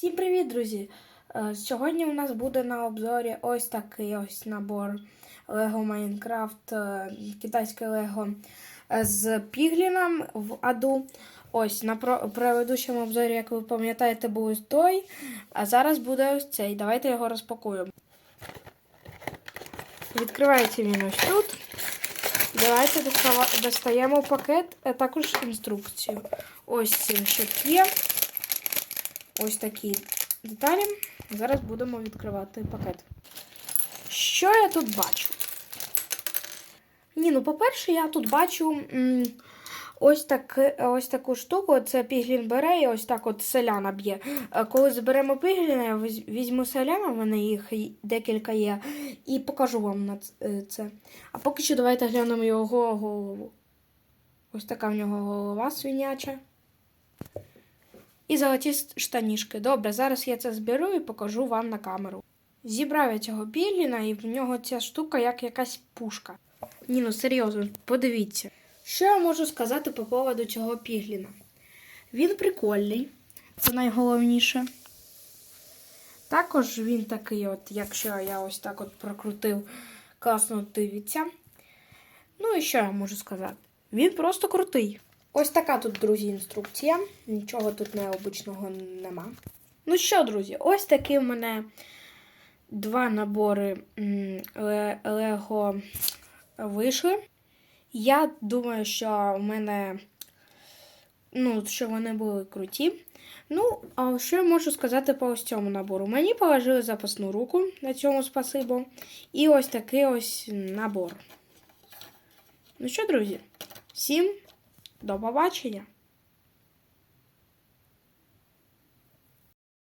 Всім привіт, друзі! Е, Сьогодні у нас буде на обзорі ось такий ось набор Lego Minecraft, е, китайське Лего е, з пігліном в аду. Ось на предыдущому обзорі, як ви пам'ятаєте, був той, а зараз буде ось цей. Давайте його розпакуємо. Відкривається він ось тут. Давайте достаємо пакет, а також інструкцію. Ось що є. Ось такі деталі. Зараз будемо відкривати пакет. Що я тут бачу? Ні, ну, по-перше, я тут бачу ось, так, ось таку штуку. Це піглін бере і ось так от селяна б'є. Е, Коли зберемо пігліна, я візьму селяна, в мене їх декілька є, і покажу вам на е, це. А поки що давайте глянемо його голову. Ось така в нього голова свиняча. І золоті штанішки. Добре, зараз я це зберу і покажу вам на камеру. Зібрав я цього пігліна, і в нього ця штука як якась пушка. Ні, ну серйозно, подивіться. Що я можу сказати по поводу цього пігліна? Він прикольний, це найголовніше. Також він такий, от, якщо я ось так от прокрутив, класно дивиться. Ну і що я можу сказати? Він просто крутий. Ось така тут, друзі, інструкція. Нічого тут необичного нема. Ну що, друзі, ось такі в мене два набори Лего вийшли. Я думаю, що в мене ну, що вони були круті. Ну, а що я можу сказати по ось цьому набору? Мені положили запасну руку, на цьому спасибо. І ось такий ось набор. Ну що, друзі, всім до побачення!